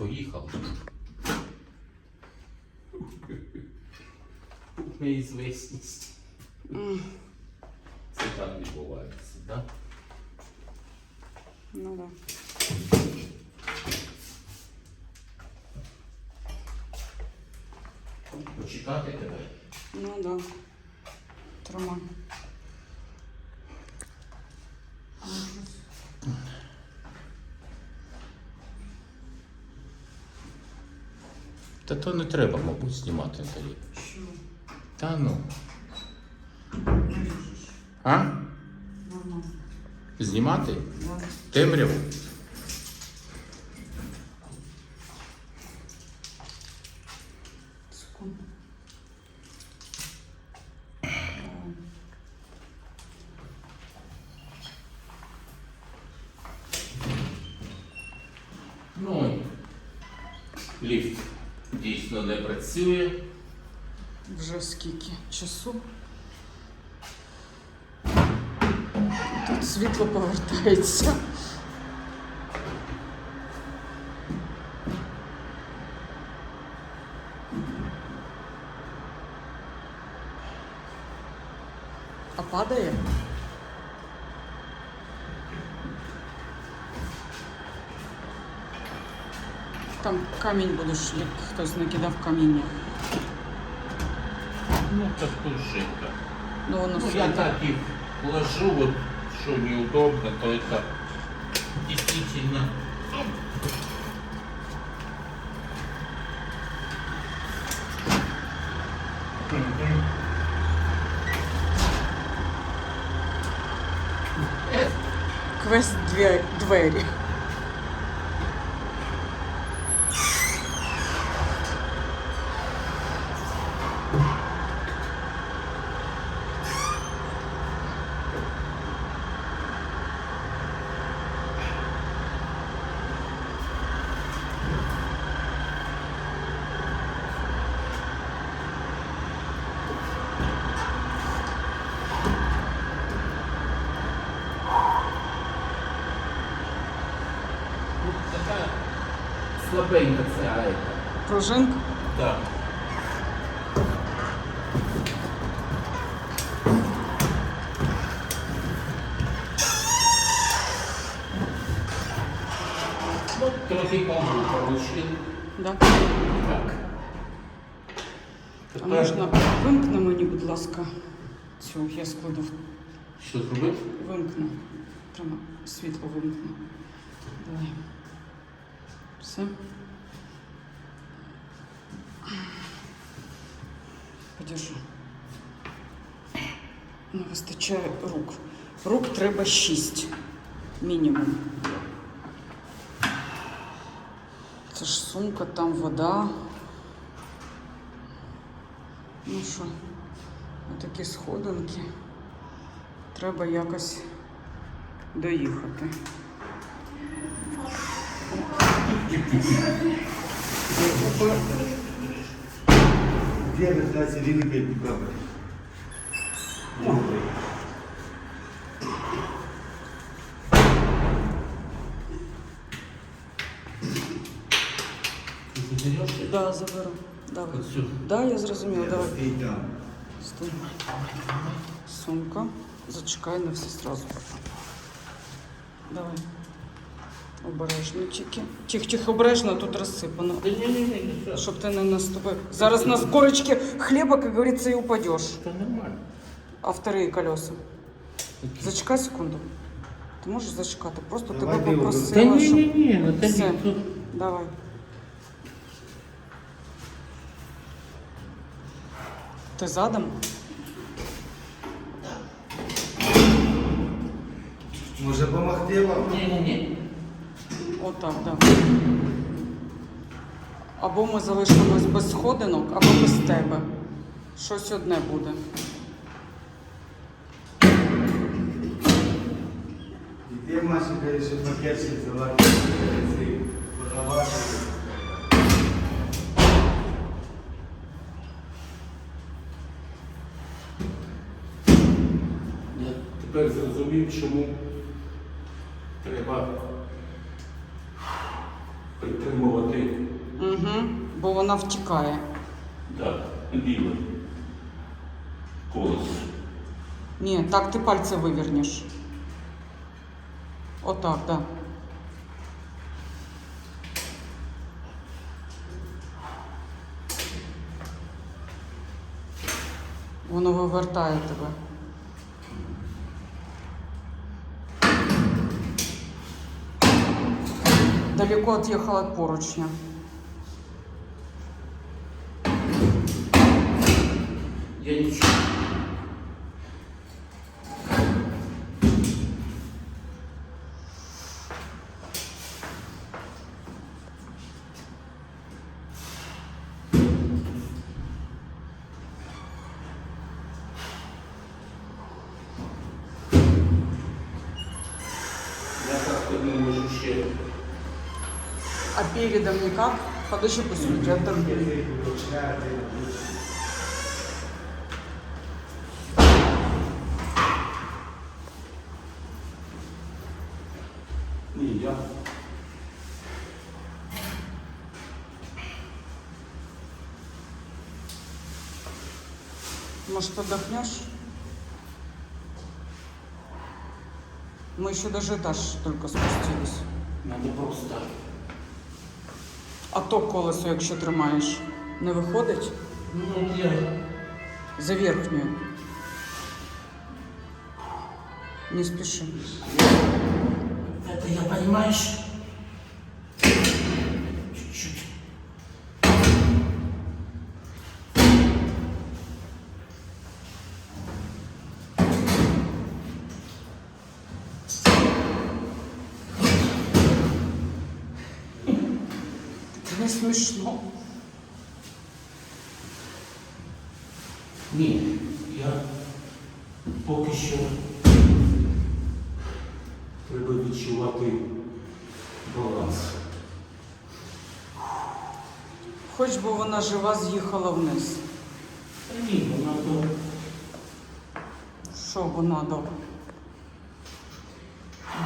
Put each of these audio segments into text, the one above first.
поїхали. Неізвісність. Це так відбувається, так? Ну да. Почекати тебе. Ну да. Тримай. Та то не треба, мабуть, знімати тоді. Що? Та ну. А? Знімати? Темряву? Ну, ліфт дійсно не працює. Вже скільки часу? Тут світло повертається. А падає? Там камінь будеш, як хтось накидав каміння. Ну, так тут жидко. Ну, воно Ну, я світить. так их ложу, вот, что неудобно, то это действительно... Мгм. Квест дві- двері. Слабенько ця. Пружинка. Да. Ну, трохи помогу получил. Да. Так. А Тепер можна вимкни мені, будь ласка, цю я складу. що зробити? Вимкну. Прямо світло вимкну. Давай. Все. Подержу. Не вистачає рук. Рук треба шість. Мінімум. Це ж сумка, там вода. Ну що, отакі сходинки. Треба якось доїхати. Где раздаться великая декабрь? Ти забереш? її? Да, заберу. Давай. Оцю. Да, я зрозумів, давай. Стоит там. Стой. Сумка. Зачекай, не все сразу. Давай. Обережно тільки. Тихо, тихо, обережно, тут розсипано. Та Щоб ти не наступив. Зараз на скорочке хліба, як говориться, і упадеш. Це нормально. А вторые колеса. Зачекай секунду. Ти можеш зачекати? Просто Давай тебе попросила, Та щоб... ні-ні-ні, ну Все. тут Давай. Ти задом? Може помогти вам? Ні-ні-ні. Отак, так. Да. Або ми залишимось без сходинок, або без тебе. Щось одне буде. І ти, Машенька, ще пакетик взяла. ці фотографії. Я тепер зрозумів, чому треба притримувати. Угу. Бо вона втікає. Так, біле. Колесо. Ні, так ти пальці вивернеш. Отак, так. Да. Воно вивертає тебе. Далеко отъехал от поручня. Я нічого. Передом никак? Подожди, пусть. Ні, я. Может, отдохнешь? Мы еще даже этаж только спустились. Надо просто. А то колесо, якщо тримаєш, не виходить Ну, от я. за верхню. Не спеши. Это я, понимаешь? Смішно. Ні, я поки що треба відчувати баланс. Хоч би вона жива з'їхала вниз. Та ні, вона то Що б надо?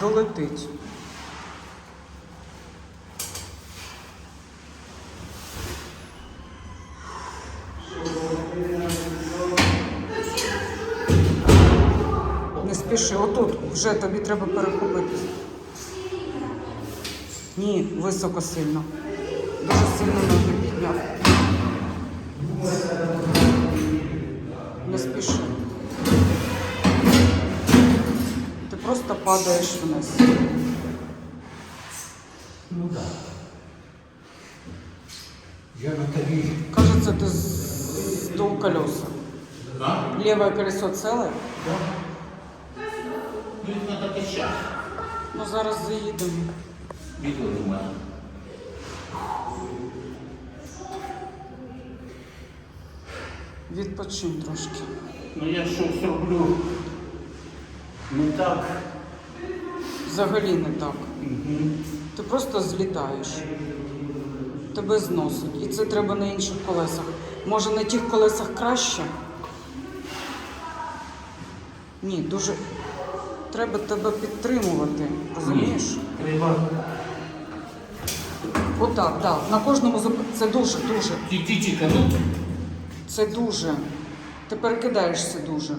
Долетить. Не отут вже тобі треба перехопити. Ні, високо сильно. Дуже сильно ноги підняв. Не спіши. Ти просто падаєш вниз. ну так. Я на тобі. Кажется, ти сдул колеса. А? Левое колесо целое? Да. Ну, їх треба качати. Ну зараз заїдемо. Відео немає. Відпочинь трошки. Ну я щось роблю не так. Взагалі не так. Угу. Ти просто злітаєш. Тебе зносить. І це треба на інших колесах. Може на тих колесах краще? Ні, дуже. Треба тебе підтримувати. Розумієш? Треба. Отак, так. На кожному зуп... Це дуже, дуже. Ті-ті-ті, ну. Це дуже. Ти перекидаєшся дуже.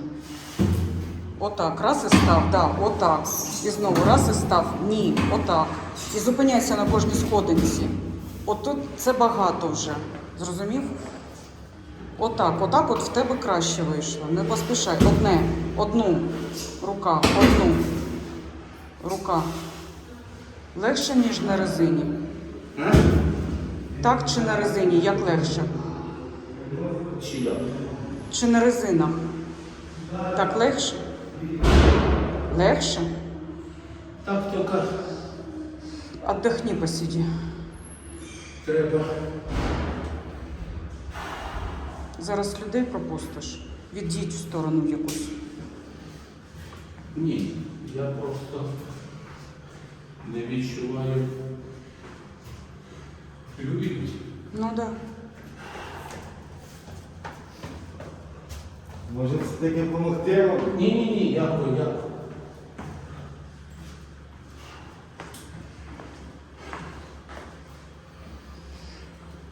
Отак. Раз і став, да, отак. І знову раз і став. Ні, отак. І зупиняйся на кожній сходинці. Отут це багато вже. Зрозумів? Отак, отак от в тебе краще вийшло. Не поспішай. Одне, одну. Рука, одну. Рука. Легше, ніж на резині. Так чи на резині? Як легше? Чи як? Чи на резинах? Так легше? Легше? Так тільки Отдохни, посиди. треба. Зараз людей пропустиш. Відійдь в сторону якусь. Ні, я просто не відчуваю любить. Ну так. Да. Може все-таки допомогти вам? Ні, ні, ні, дякую, дякую.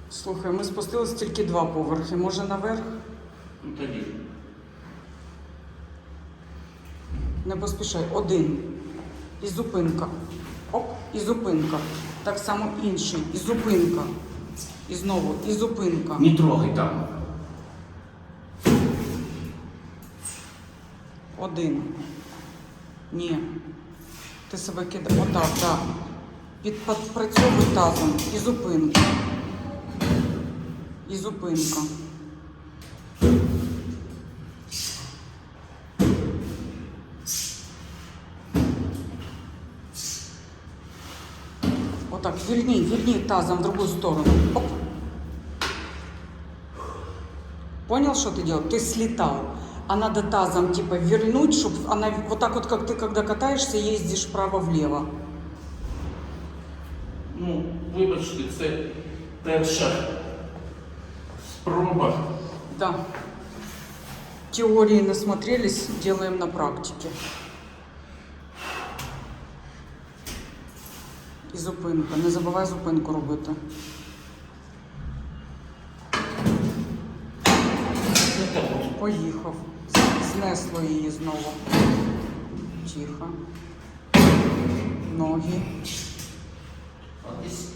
Слухай, ми спустились тільки два поверхи. Може наверх? Ну тоді. Не поспішай. Один. І зупинка. Оп, і зупинка. Так само інший. І зупинка. І знову, і зупинка. Не трогай там. Один. Ні. Ти себе кидай. Отак, так. Підпрацьовуй тазом. І зупинка. І зупинка. Отак, вільні, вільні тазом в другую сторону. Оп. Понял, что ты делал? Ты слетал. А надо тазом типа вернуть, чтобы она вот так вот, как ты когда катаешься, ездишь вправо-влево. Ну, вибачте, це перша спроба. Да. Теории насмотрелись, делаем на практике. І зупинка. Не забувай зупинку робити. Ну. Поїхав. Знесло її знову. Тихо. Ноги. Десь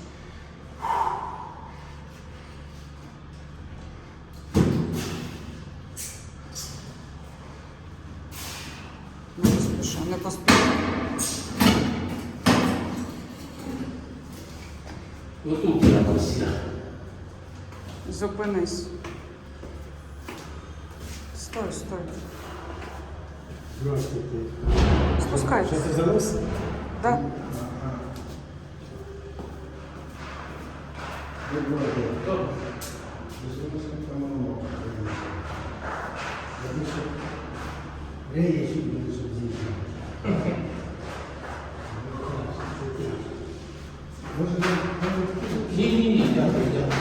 Не поспішай, не поспішай. Отут якось я. Зупинись. Стой, стой. Здравствуйте. Спускайся. Що ти занос? Да? Я є ще буду субсидії. Може, Ні, ні, ні, дякую, дякую.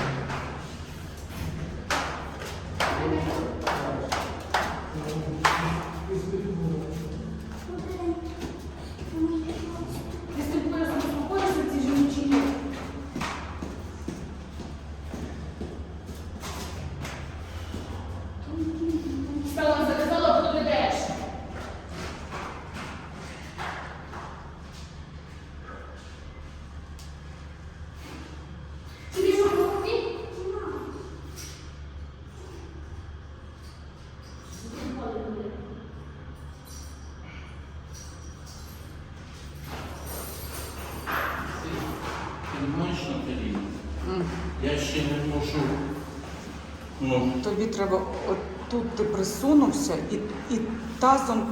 Если бы просто успокоился, ці жіночки. Стала заказала, потім ідеш. Тобі що, покупі? Ти піднімаєш на Я ще не можу. Ну, Тобі треба от тут ти присунувся і, і тазом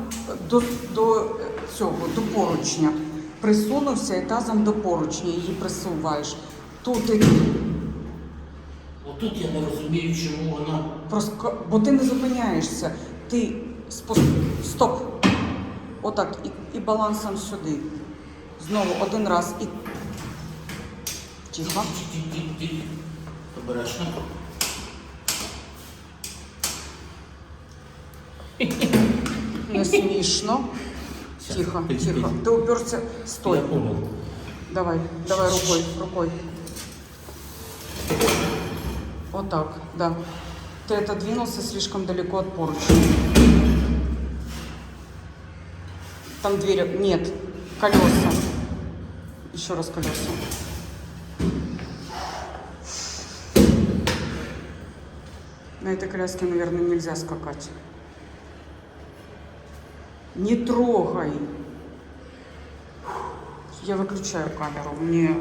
до, до цього, до поручня. Присунувся і тазом до поручня її присуваєш. Тут і отут я не розумію, чому вона. Просто, бо ти не зупиняєшся. Ти спос... стоп. Отак. І, і балансом сюди. Знову один раз і. Тихо. Ті-ті-ті-ті. Обережно. Не смішно. Тихо, тихо. Ти уперся. Стой. Я понял. Давай, давай рукой, рукой. Вот так, да. Ты отодвинулся слишком далеко от поручня. Там дверь, нет, колеса. Еще раз колеса. На этой коляске, наверное, нельзя скакать. Не трогай. Я выключаю камеру. Мне